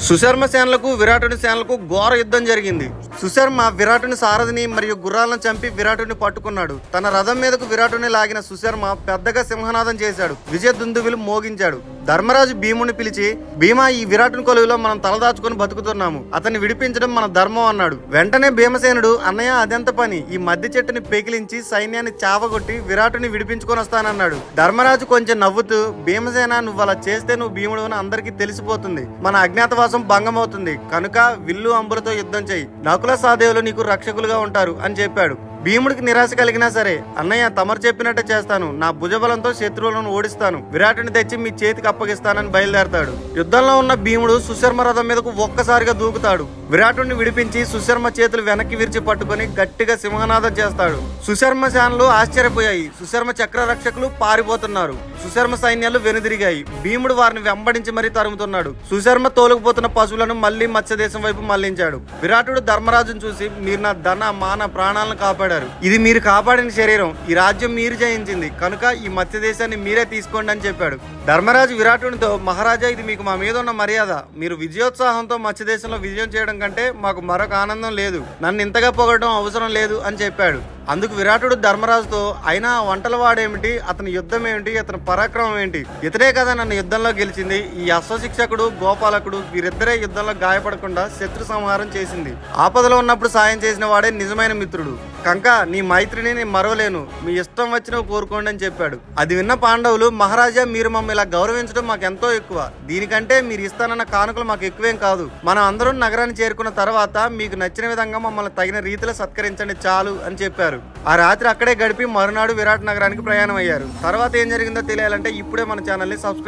సుశర్మ సేనలకు విరాటుని సేనలకు ఘోర యుద్ధం జరిగింది. సుశర్మ విరాటుని సారథిని మరియు గుర్రాలను చంపి విరాటుని పట్టుకున్నాడు. తన రథం మీదకు విరాటుని లాగిన సుశర్మ పెద్దగా సింహనాదం చేశాడు. విజయ దుందువులు మోగించాడు. ధర్మరాజు భీముని పిలిచి భీమా ఈ విరాటుని కొలువులో మనం తలదాచుకుని బతుకుతున్నాము. అతన్ని విడిపించడం మన ధర్మం అన్నాడు. వెంటనే భీమసేనుడు అన్నయ్య అదెంత పని? ఈ మద్ది చెట్టుని పెకిలించి సైన్యాన్ని చావగొట్టి విరాటుని విడిపించుకొని వస్తానన్నాడు. ధర్మరాజు కొంచెం నవ్వుతూ భీమసేన నువ్వు అలా చేస్తే నువ్వు భీముడు అని అందరికీ తెలిసిపోతుంది. మన అజ్ఞాతవాసం భంగమవుతుంది. కనుక విల్లు అంబులతో యుద్ధం చేయి. నకుల సాదేవులు నీకు రక్షకులుగా ఉంటారు అని చెప్పాడు. భీముడికి నిరాశ కలిగినా సరే అన్నయ్య తమరు చెప్పినట్టే చేస్తాను. నా భుజబలంతో శత్రువులను ఓడిస్తాను. విరాటుని తెచ్చి మీ చేతికి అప్పగిస్తానని బయలుదేరతాడు. యుద్ధంలో ఉన్న భీముడు సుశర్మ రథం మీదకు ఒక్కసారిగా దూకుతాడు. విరాటుని విడిపించి సుశర్మ చేతులు వెనక్కి విరిచి పట్టుకొని గట్టిగా సింహనాదం చేస్తాడు. సుశర్మ శానలు ఆశ్చర్యపోయాయి. సుశర్మ చక్ర రక్షకులు పారిపోతున్నారు. సుశర్మ సైన్యాలు వెనుదిరిగాయి. భీముడు వారిని వెంబడించి మరీ తరుముతున్నాడు. సుశర్మ తోలుకుపోతున్న పశువులను మళ్ళీ మత్స్యదేశం వైపు మళ్ళించాడు. విరాటుడు ధర్మరాజును చూసి మీరు నా ధన మాన ప్రాణాలను కాపాడారు. ఇది మీరు కాపాడిన శరీరం. ఈ రాజ్యం మీరు జయించింది. కనుక ఈ మత్స్య దేశాన్ని మీరే తీసుకోండి అని చెప్పాడు. ధర్మరాజు విరాటునితో మహారాజా ఇది మీకు మా మీద ఉన్న మర్యాద. మీరు విజయోత్సాహంతో మత్స్య దేశంలో విజయం చేయడం కంటే మాకు మరొక ఆనందం లేదు. నన్ను ఇంతగా పొగడడం అవసరం లేదు అని చెప్పాడు. అందుకు విరాటుడు ధర్మరాజుతో అయినా వంటల వాడేమిటి? అతని యుద్ధం ఏమిటి? అతని పరాక్రమం ఏంటి ఇతడే కదా నన్ను యుద్ధంలో గెలిచింది. ఈ అశ్వశిక్షకుడు గోపాలకుడు వీరిద్దరే యుద్ధంలో గాయపడకుండా శత్రు సంహారం చేసింది. ఆపదలో ఉన్నప్పుడు సాయం చేసిన వాడే నిజమైన మిత్రుడు. కంక నీ మైత్రిని నేను మరవలేను. మీ ఇష్టం వచ్చినవి కోరుకోండి అని చెప్పాడు. అది విన్న పాండవులు మహారాజా మీరు మమ్మల్ని ఇలా గౌరవించడం మాకు ఎంతో ఎక్కువ. దీనికంటే మీరు ఇస్తానన్న కానుకలు మాకు ఎక్కువేం కాదు. మనం అందరం నగరాన్ని చేరుకున్న తర్వాత మీకు నచ్చిన విధంగా మమ్మల్ని తగిన రీతిలో సత్కరించండి చాలు అని చెప్పారు. ఆ రాత్రి అక్కడే గడిపి మరునాడు విరాట్ నగరానికి ప్రయాణం అయ్యారు తర్వాత ఏం జరిగిందో తెలియాలంటే ఇప్పుడే మన ఛానల్ని సబ్స్క్రైబ్